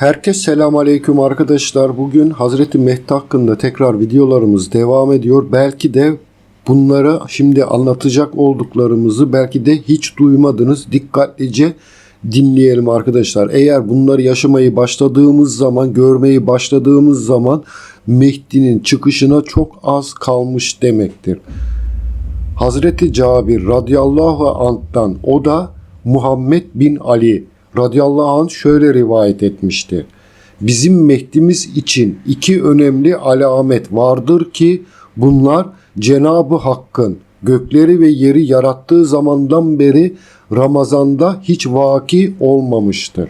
Herkes selam aleyküm arkadaşlar. Bugün Hazreti Mehdi hakkında tekrar videolarımız devam ediyor. Belki de bunları şimdi anlatacak olduklarımızı belki de hiç duymadınız. Dikkatlice dinleyelim arkadaşlar. Eğer bunları yaşamayı başladığımız zaman, görmeyi başladığımız zaman Mehdi'nin çıkışına çok az kalmış demektir. Hazreti Cabir radıyallahu anh'tan o da Muhammed bin Ali radıyallahu anh şöyle rivayet etmişti. Bizim Mehdi'miz için iki önemli alamet vardır ki bunlar Cenabı Hakk'ın gökleri ve yeri yarattığı zamandan beri Ramazan'da hiç vaki olmamıştır.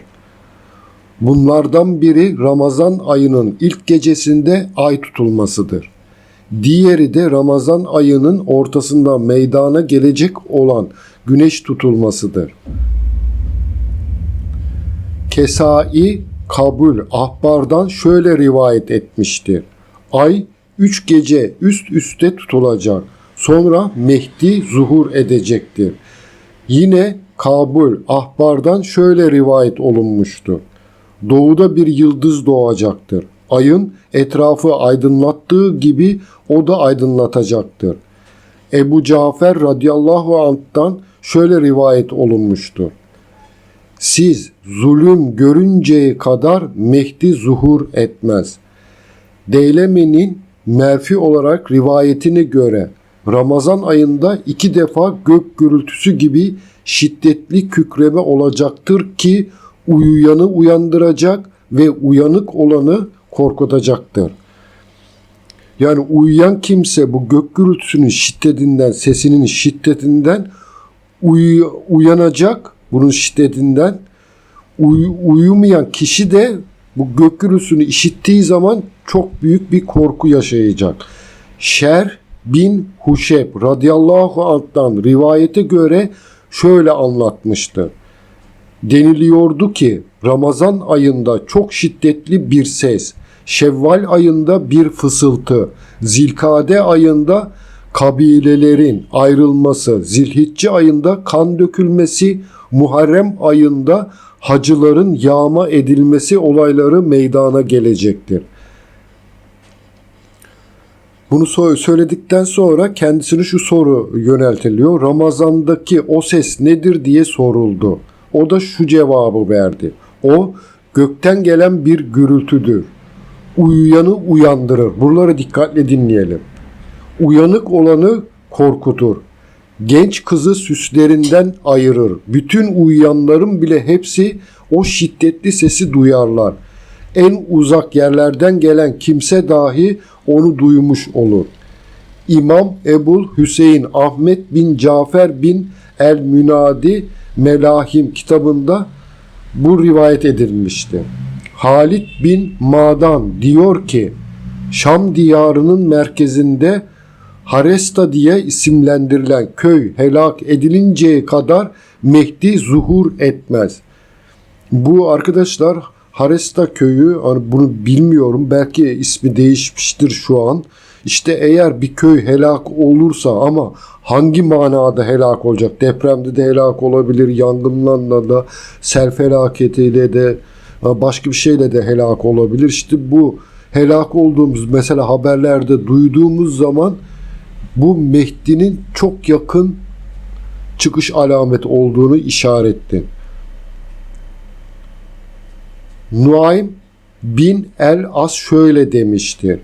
Bunlardan biri Ramazan ayının ilk gecesinde ay tutulmasıdır. Diğeri de Ramazan ayının ortasında meydana gelecek olan güneş tutulmasıdır. Kesai Kabul Ahbar'dan şöyle rivayet etmiştir. Ay üç gece üst üste tutulacak. Sonra Mehdi zuhur edecektir. Yine Kabul Ahbar'dan şöyle rivayet olunmuştur. Doğuda bir yıldız doğacaktır. Ayın etrafı aydınlattığı gibi o da aydınlatacaktır. Ebu Cafer radıyallahu anh'tan şöyle rivayet olunmuştur. Siz zulüm görünceye kadar Mehdi zuhur etmez. Deylemi'nin merfi olarak rivayetine göre Ramazan ayında iki defa gök gürültüsü gibi şiddetli kükreme olacaktır ki uyuyanı uyandıracak ve uyanık olanı korkutacaktır. Yani uyuyan kimse bu gök gürültüsünün şiddetinden, sesinin şiddetinden uy- uyanacak bunun şiddetinden. Uy- uyumayan kişi de bu gök gürültüsünü işittiği zaman çok büyük bir korku yaşayacak. Şer bin Huşeb radıyallahu anh'tan rivayete göre şöyle anlatmıştır. Deniliyordu ki Ramazan ayında çok şiddetli bir ses, Şevval ayında bir fısıltı, Zilkade ayında kabilelerin ayrılması, Zilhicce ayında kan dökülmesi, Muharrem ayında hacıların yağma edilmesi olayları meydana gelecektir. Bunu söyledikten sonra kendisine şu soru yöneltiliyor. Ramazandaki o ses nedir diye soruldu. O da şu cevabı verdi. O gökten gelen bir gürültüdür. Uyuyanı uyandırır. Buraları dikkatle dinleyelim. Uyanık olanı korkutur. Genç kızı süslerinden ayırır. Bütün uyuyanların bile hepsi o şiddetli sesi duyarlar. En uzak yerlerden gelen kimse dahi onu duymuş olur. İmam Ebul Hüseyin Ahmet bin Cafer bin El Münadi Melahim kitabında bu rivayet edilmişti. Halit bin Madan diyor ki Şam diyarının merkezinde Haresta diye isimlendirilen köy helak edilinceye kadar Mehdi zuhur etmez. Bu arkadaşlar Haresta köyü hani bunu bilmiyorum belki ismi değişmiştir şu an. İşte eğer bir köy helak olursa ama hangi manada helak olacak? Depremde de helak olabilir, yangınlarla da, sel felaketiyle de, başka bir şeyle de helak olabilir. İşte bu helak olduğumuz mesela haberlerde duyduğumuz zaman bu Mehdi'nin çok yakın çıkış alameti olduğunu işaretti. Nuaym bin El As şöyle demiştir.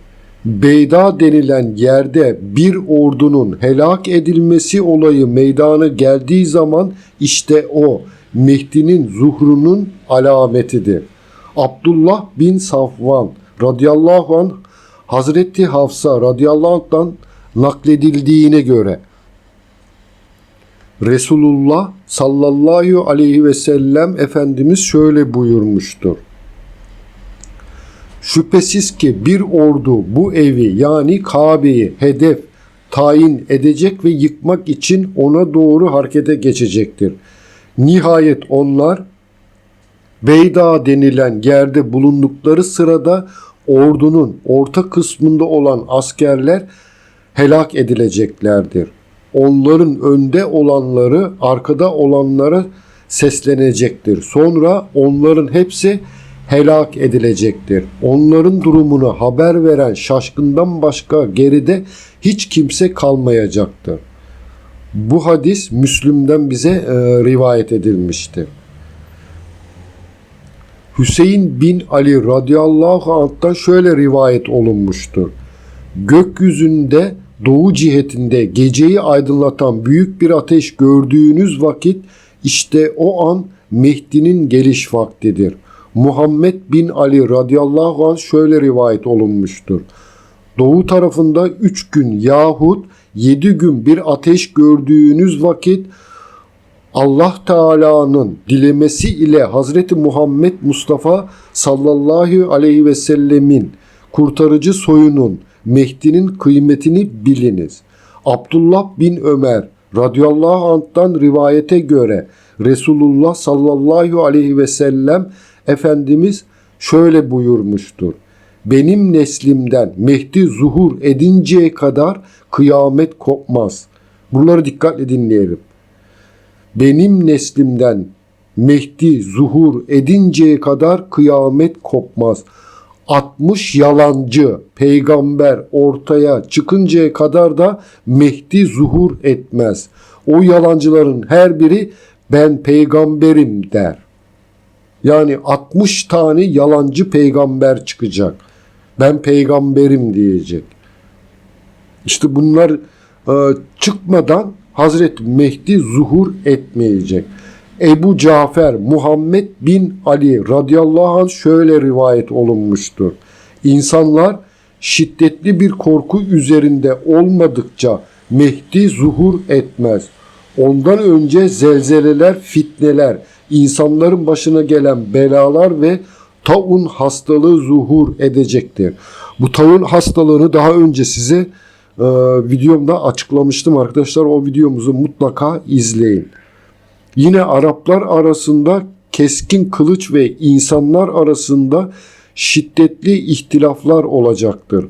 Beyda denilen yerde bir ordunun helak edilmesi olayı meydana geldiği zaman işte o Mehdi'nin zuhrunun alametidir. Abdullah bin Safvan radıyallahu anh Hazreti Hafsa radıyallahu anh'tan nakledildiğine göre Resulullah sallallahu aleyhi ve sellem Efendimiz şöyle buyurmuştur. Şüphesiz ki bir ordu bu evi yani Kabe'yi hedef tayin edecek ve yıkmak için ona doğru harekete geçecektir. Nihayet onlar Beyda denilen yerde bulundukları sırada ordunun orta kısmında olan askerler helak edileceklerdir. Onların önde olanları arkada olanlara seslenecektir. Sonra onların hepsi helak edilecektir. Onların durumunu haber veren şaşkından başka geride hiç kimse kalmayacaktır. Bu hadis Müslüm'den bize e, rivayet edilmiştir. Hüseyin bin Ali radıyallahu anh'tan şöyle rivayet olunmuştur. Gökyüzünde doğu cihetinde geceyi aydınlatan büyük bir ateş gördüğünüz vakit işte o an Mehdi'nin geliş vaktidir. Muhammed bin Ali radıyallahu anh şöyle rivayet olunmuştur. Doğu tarafında üç gün yahut yedi gün bir ateş gördüğünüz vakit Allah Teala'nın dilemesi ile Hazreti Muhammed Mustafa sallallahu aleyhi ve sellemin kurtarıcı soyunun Mehdi'nin kıymetini biliniz. Abdullah bin Ömer radıyallahu anh'tan rivayete göre Resulullah sallallahu aleyhi ve sellem Efendimiz şöyle buyurmuştur. Benim neslimden Mehdi zuhur edinceye kadar kıyamet kopmaz. Bunları dikkatle dinleyelim benim neslimden Mehdi zuhur edinceye kadar kıyamet kopmaz. 60 yalancı peygamber ortaya çıkıncaya kadar da Mehdi zuhur etmez. O yalancıların her biri ben peygamberim der. Yani 60 tane yalancı peygamber çıkacak. Ben peygamberim diyecek. İşte bunlar e, çıkmadan Hazreti Mehdi zuhur etmeyecek. Ebu Cafer Muhammed bin Ali radıyallahu anh şöyle rivayet olunmuştur. İnsanlar şiddetli bir korku üzerinde olmadıkça Mehdi zuhur etmez. Ondan önce zelzeleler, fitneler, insanların başına gelen belalar ve taun hastalığı zuhur edecektir. Bu taun hastalığını daha önce size e, videomda açıklamıştım arkadaşlar. O videomuzu mutlaka izleyin. Yine Araplar arasında keskin kılıç ve insanlar arasında şiddetli ihtilaflar olacaktır.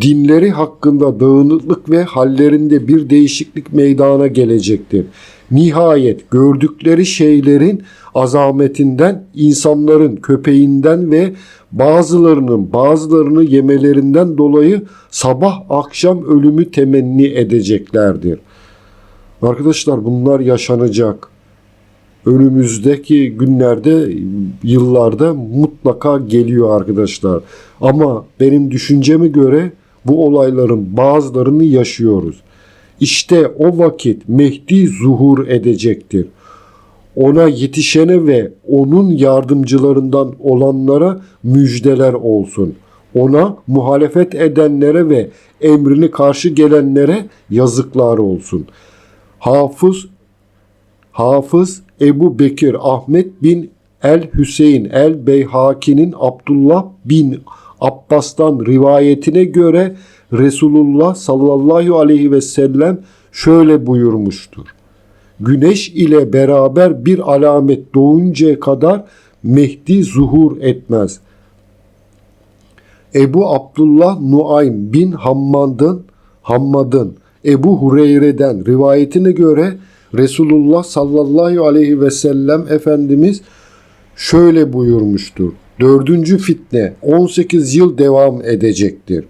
Dinleri hakkında dağınıklık ve hallerinde bir değişiklik meydana gelecektir. Nihayet gördükleri şeylerin azametinden, insanların köpeğinden ve bazılarının bazılarını yemelerinden dolayı sabah akşam ölümü temenni edeceklerdir. Arkadaşlar bunlar yaşanacak. Önümüzdeki günlerde, yıllarda mutlaka geliyor arkadaşlar. Ama benim düşünceme göre bu olayların bazılarını yaşıyoruz. İşte o vakit Mehdi zuhur edecektir. Ona yetişene ve onun yardımcılarından olanlara müjdeler olsun. Ona muhalefet edenlere ve emrini karşı gelenlere yazıklar olsun. Hafız Hafız Ebu Bekir Ahmet bin El Hüseyin El Beyhaki'nin Abdullah bin Abbas'tan rivayetine göre Resulullah sallallahu aleyhi ve sellem şöyle buyurmuştur. Güneş ile beraber bir alamet doğuncaya kadar Mehdi zuhur etmez. Ebu Abdullah Nuaym bin Hammad'ın Hammad'ın Ebu Hureyre'den rivayetine göre Resulullah sallallahu aleyhi ve sellem Efendimiz şöyle buyurmuştur. Dördüncü fitne 18 yıl devam edecektir.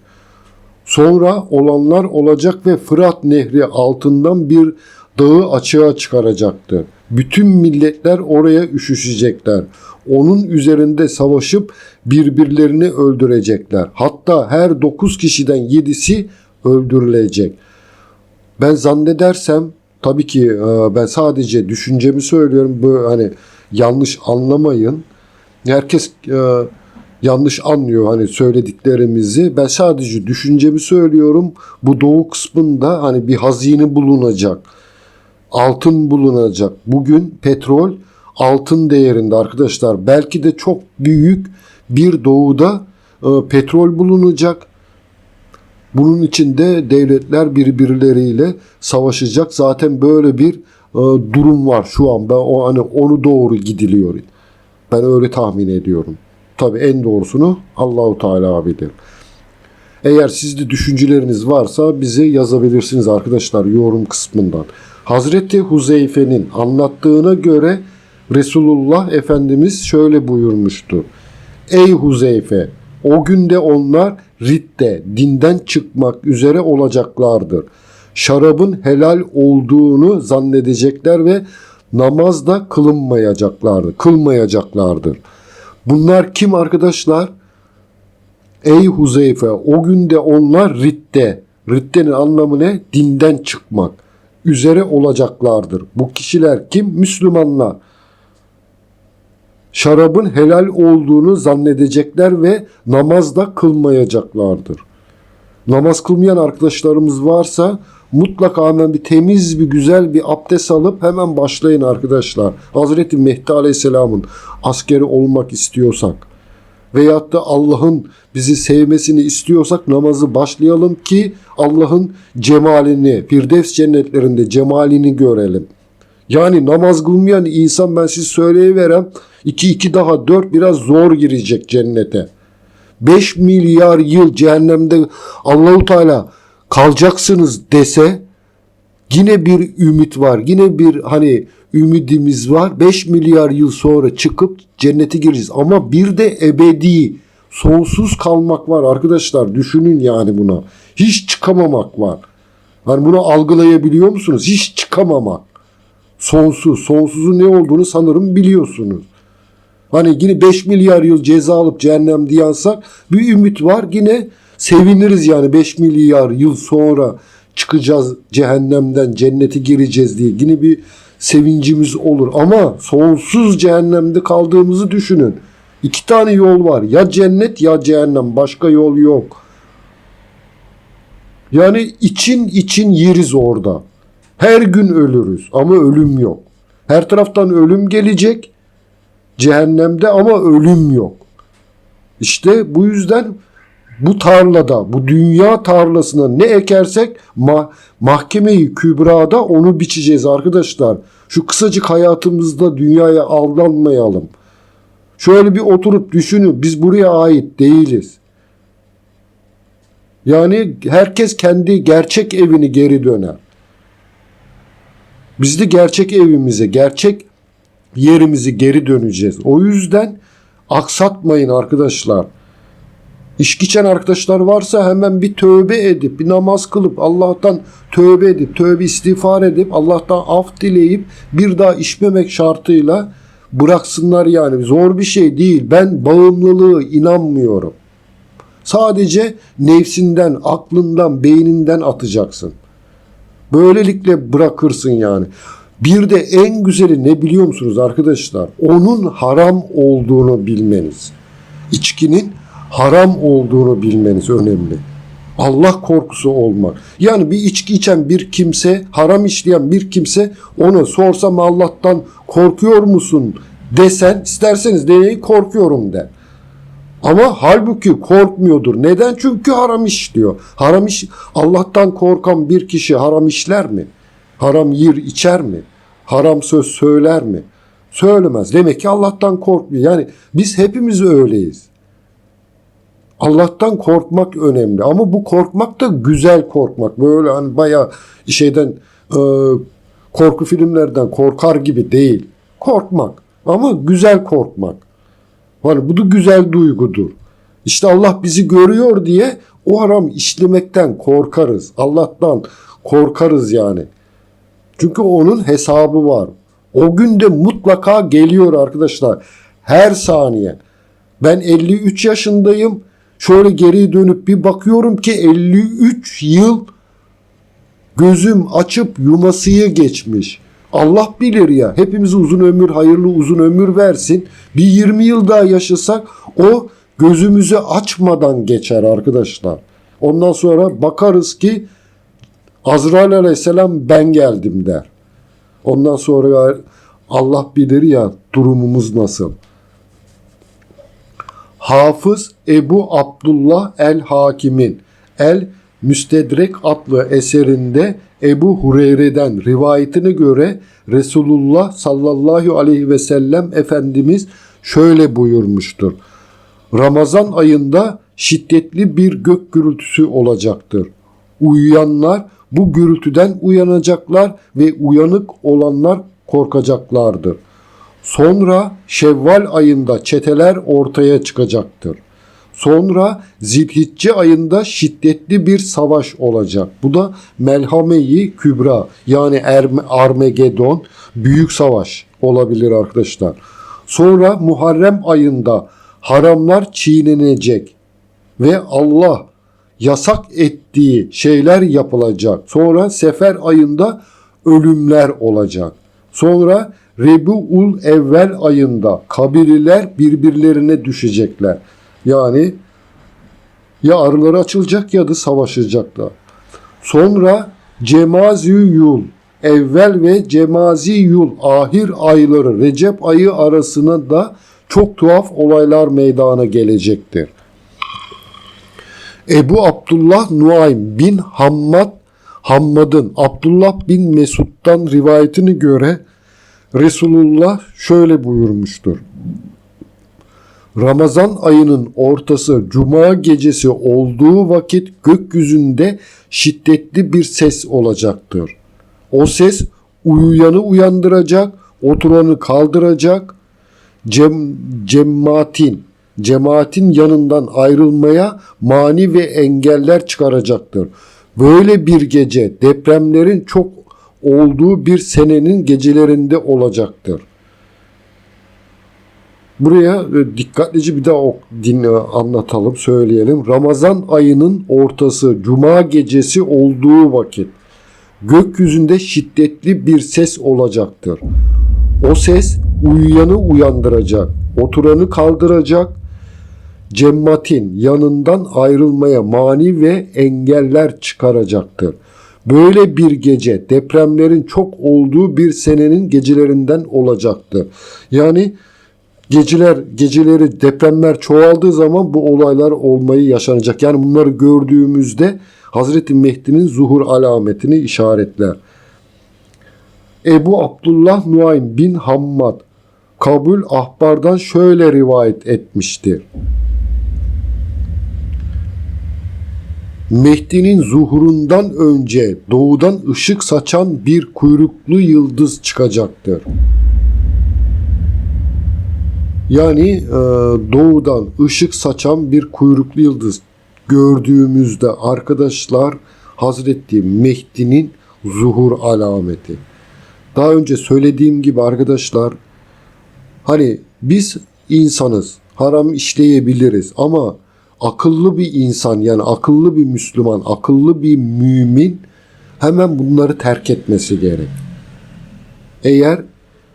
Sonra olanlar olacak ve Fırat Nehri altından bir dağı açığa çıkaracaktır. Bütün milletler oraya üşüşecekler. Onun üzerinde savaşıp birbirlerini öldürecekler. Hatta her dokuz kişiden yedisi öldürülecek. Ben zannedersem tabii ki e, ben sadece düşüncemi söylüyorum. Bu hani yanlış anlamayın. Herkes e, yanlış anlıyor hani söylediklerimizi. Ben sadece düşüncemi söylüyorum. Bu doğu kısmında hani bir hazine bulunacak. Altın bulunacak. Bugün petrol altın değerinde arkadaşlar. Belki de çok büyük bir doğuda e, petrol bulunacak. Bunun içinde devletler birbirleriyle savaşacak. Zaten böyle bir e, durum var şu an. Ben o hani onu doğru gidiliyor. Ben öyle tahmin ediyorum. Tabi en doğrusunu Allahu Teala bilir. Eğer sizde düşünceleriniz varsa bize yazabilirsiniz arkadaşlar yorum kısmından. Hazreti Huzeyfe'nin anlattığına göre Resulullah Efendimiz şöyle buyurmuştu. Ey Huzeyfe! O günde onlar ritte, dinden çıkmak üzere olacaklardır. Şarabın helal olduğunu zannedecekler ve namazda kılınmayacaklardır, kılmayacaklardır. Bunlar kim arkadaşlar? Ey Huzeyfe o günde onlar ritte. Rittenin anlamı ne? Dinden çıkmak. Üzere olacaklardır. Bu kişiler kim? Müslümanlar. Şarabın helal olduğunu zannedecekler ve namazda kılmayacaklardır. Namaz kılmayan arkadaşlarımız varsa mutlaka hemen bir temiz bir güzel bir abdest alıp hemen başlayın arkadaşlar. Hazreti Mehdi Aleyhisselam'ın askeri olmak istiyorsak veyahut da Allah'ın bizi sevmesini istiyorsak namazı başlayalım ki Allah'ın cemalini, Firdevs cennetlerinde cemalini görelim. Yani namaz kılmayan insan ben size söyleyiverem 2 2 daha 4 biraz zor girecek cennete. 5 milyar yıl cehennemde Allahu Teala kalacaksınız dese yine bir ümit var. Yine bir hani ümidimiz var. 5 milyar yıl sonra çıkıp cennete gireceğiz. Ama bir de ebedi sonsuz kalmak var arkadaşlar. Düşünün yani buna. Hiç çıkamamak var. Hani bunu algılayabiliyor musunuz? Hiç çıkamamak. Sonsuz. Sonsuzun ne olduğunu sanırım biliyorsunuz. Hani yine 5 milyar yıl ceza alıp cehennem diyansak bir ümit var. Yine seviniriz yani 5 milyar yıl sonra çıkacağız cehennemden cennete gireceğiz diye. Yine bir sevincimiz olur. Ama sonsuz cehennemde kaldığımızı düşünün. İki tane yol var. Ya cennet ya cehennem. Başka yol yok. Yani için için yeriz orada. Her gün ölürüz ama ölüm yok. Her taraftan ölüm gelecek cehennemde ama ölüm yok. İşte bu yüzden bu tarlada, bu dünya tarlasına ne ekersek ma mahkemeyi kübrada onu biçeceğiz arkadaşlar. Şu kısacık hayatımızda dünyaya aldanmayalım. Şöyle bir oturup düşünün biz buraya ait değiliz. Yani herkes kendi gerçek evini geri döner. Biz de gerçek evimize, gerçek yerimizi geri döneceğiz. O yüzden aksatmayın arkadaşlar. İşki içen arkadaşlar varsa hemen bir tövbe edip, bir namaz kılıp, Allah'tan tövbe edip, tövbe istiğfar edip, Allah'tan af dileyip bir daha içmemek şartıyla bıraksınlar yani. Zor bir şey değil. Ben bağımlılığı inanmıyorum. Sadece nefsinden, aklından, beyninden atacaksın. Böylelikle bırakırsın yani. Bir de en güzeli ne biliyor musunuz arkadaşlar? Onun haram olduğunu bilmeniz. İçkinin haram olduğunu bilmeniz önemli. Allah korkusu olmak. Yani bir içki içen bir kimse, haram işleyen bir kimse ona sorsam Allah'tan korkuyor musun desen isterseniz deneyin korkuyorum der. Ama halbuki korkmuyordur. Neden? Çünkü haram işliyor. Haram iş Allah'tan korkan bir kişi haram işler mi? Haram yer içer mi? Haram söz söyler mi? Söylemez. Demek ki Allah'tan korkmuyor. Yani biz hepimiz öyleyiz. Allah'tan korkmak önemli. Ama bu korkmak da güzel korkmak. Böyle hani bayağı şeyden e, korku filmlerden korkar gibi değil. Korkmak. Ama güzel korkmak. Hani bu da güzel duygudur. İşte Allah bizi görüyor diye o haram işlemekten korkarız. Allah'tan korkarız yani. Çünkü onun hesabı var. O günde mutlaka geliyor arkadaşlar. Her saniye. Ben 53 yaşındayım. Şöyle geri dönüp bir bakıyorum ki 53 yıl gözüm açıp yumasıya geçmiş. Allah bilir ya. Hepimize uzun ömür, hayırlı uzun ömür versin. Bir 20 yıl daha yaşasak o gözümüzü açmadan geçer arkadaşlar. Ondan sonra bakarız ki Azrail aleyhisselam ben geldim der. Ondan sonra Allah bilir ya durumumuz nasıl. Hafız Ebu Abdullah el Hakim'in El Müstedrek adlı eserinde Ebu Hureyre'den rivayetine göre Resulullah sallallahu aleyhi ve sellem Efendimiz şöyle buyurmuştur. Ramazan ayında şiddetli bir gök gürültüsü olacaktır. Uyuyanlar bu gürültüden uyanacaklar ve uyanık olanlar korkacaklardır. Sonra Şevval ayında çeteler ortaya çıkacaktır. Sonra Zilhicce ayında şiddetli bir savaş olacak. Bu da Melhame-i Kübra yani Armagedon büyük savaş olabilir arkadaşlar. Sonra Muharrem ayında haramlar çiğnenecek ve Allah yasak ettiği şeyler yapılacak. Sonra sefer ayında ölümler olacak. Sonra Rebiul evvel ayında kabirler birbirlerine düşecekler. Yani ya arıları açılacak ya da savaşacaklar. Sonra Cemazi yul evvel ve Cemazi yul ahir ayları Recep ayı arasına da çok tuhaf olaylar meydana gelecektir. Ebu Abdullah Nuaym bin Hammad Hammad'ın Abdullah bin Mesud'dan rivayetine göre Resulullah şöyle buyurmuştur. Ramazan ayının ortası cuma gecesi olduğu vakit gökyüzünde şiddetli bir ses olacaktır. O ses uyuyanı uyandıracak, oturanı kaldıracak, cem, cemaatin, cemaatin yanından ayrılmaya mani ve engeller çıkaracaktır. Böyle bir gece depremlerin çok olduğu bir senenin gecelerinde olacaktır. Buraya e, dikkatlice bir daha dinle, anlatalım, söyleyelim. Ramazan ayının ortası, cuma gecesi olduğu vakit gökyüzünde şiddetli bir ses olacaktır. O ses uyuyanı uyandıracak, oturanı kaldıracak, cemmatin yanından ayrılmaya mani ve engeller çıkaracaktır. Böyle bir gece depremlerin çok olduğu bir senenin gecelerinden olacaktır. Yani geceler geceleri depremler çoğaldığı zaman bu olaylar olmayı yaşanacak. Yani bunları gördüğümüzde Hazreti Mehdi'nin zuhur alametini işaretler. Ebu Abdullah Nuaym bin Hammad Kabul Ahbar'dan şöyle rivayet etmiştir. Mehdi'nin zuhurundan önce doğudan ışık saçan bir kuyruklu yıldız çıkacaktır. Yani e, doğudan ışık saçan bir kuyruklu yıldız gördüğümüzde arkadaşlar Hazreti Mehdi'nin zuhur alameti. Daha önce söylediğim gibi arkadaşlar hani biz insanız, haram işleyebiliriz ama akıllı bir insan yani akıllı bir Müslüman, akıllı bir mümin hemen bunları terk etmesi gerek. Eğer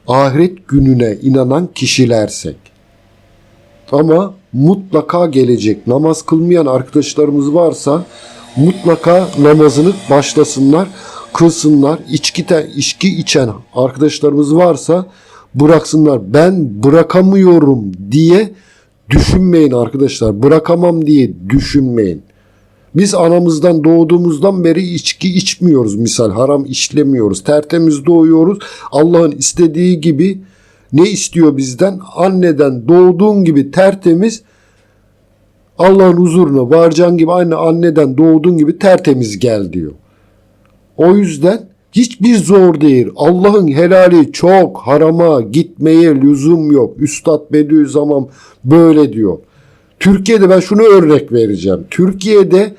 ahiret gününe inanan kişilersek. Ama mutlaka gelecek. Namaz kılmayan arkadaşlarımız varsa mutlaka namazını başlasınlar, kılsınlar. İçki, te, içki içen arkadaşlarımız varsa bıraksınlar. Ben bırakamıyorum diye düşünmeyin arkadaşlar. Bırakamam diye düşünmeyin. Biz anamızdan doğduğumuzdan beri içki içmiyoruz misal. Haram işlemiyoruz. Tertemiz doğuyoruz. Allah'ın istediği gibi ne istiyor bizden? Anneden doğduğun gibi tertemiz Allah'ın huzuruna varacağın gibi aynı anneden doğduğun gibi tertemiz gel diyor. O yüzden hiçbir zor değil. Allah'ın helali çok harama gitmeye lüzum yok. Üstad Bediüzzaman böyle diyor. Türkiye'de ben şunu örnek vereceğim. Türkiye'de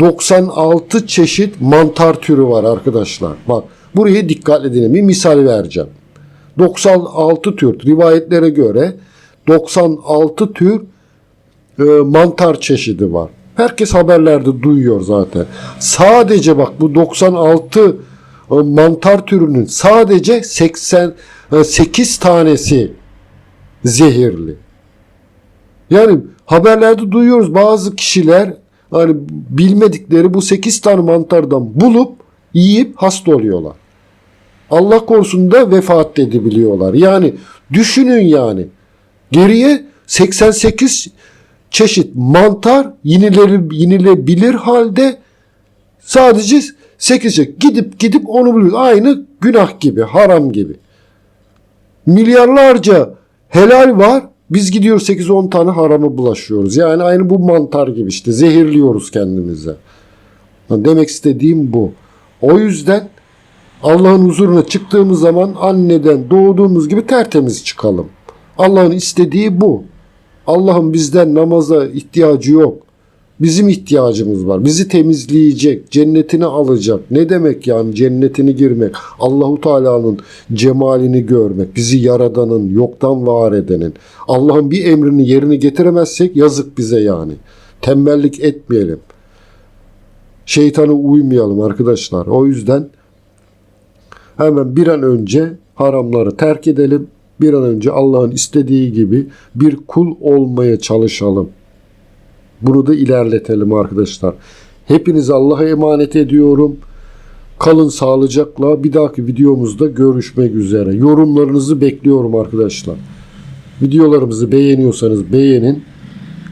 96 çeşit mantar türü var arkadaşlar. Bak buraya dikkatli dinleyin. Bir misal vereceğim. 96 tür rivayetlere göre 96 tür e, mantar çeşidi var. Herkes haberlerde duyuyor zaten. Sadece bak bu 96 e, mantar türünün sadece 88 tanesi zehirli. Yani haberlerde duyuyoruz bazı kişiler hani bilmedikleri bu 8 tane mantardan bulup yiyip hasta oluyorlar. Allah korusun da vefat edebiliyorlar. Yani düşünün yani. Geriye 88 çeşit mantar yenileri, yenilebilir halde sadece 8 çeşit. Gidip gidip onu buluyoruz. Aynı günah gibi, haram gibi. Milyarlarca helal var. Biz gidiyoruz 8-10 tane haramı bulaşıyoruz. Yani aynı bu mantar gibi işte. Zehirliyoruz kendimize. Demek istediğim bu. O yüzden Allah'ın huzuruna çıktığımız zaman anneden doğduğumuz gibi tertemiz çıkalım. Allah'ın istediği bu. Allah'ın bizden namaza ihtiyacı yok. Bizim ihtiyacımız var. Bizi temizleyecek, cennetini alacak. Ne demek yani cennetini girmek? Allahu Teala'nın cemalini görmek, bizi yaradanın, yoktan var edenin. Allah'ın bir emrini yerine getiremezsek yazık bize yani. Tembellik etmeyelim. Şeytana uymayalım arkadaşlar. O yüzden hemen bir an önce haramları terk edelim. Bir an önce Allah'ın istediği gibi bir kul olmaya çalışalım. Bunu da ilerletelim arkadaşlar. Hepinizi Allah'a emanet ediyorum. Kalın sağlıcakla. Bir dahaki videomuzda görüşmek üzere. Yorumlarınızı bekliyorum arkadaşlar. Videolarımızı beğeniyorsanız beğenin.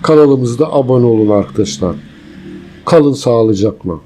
Kanalımızda abone olun arkadaşlar. Kalın sağlıcakla.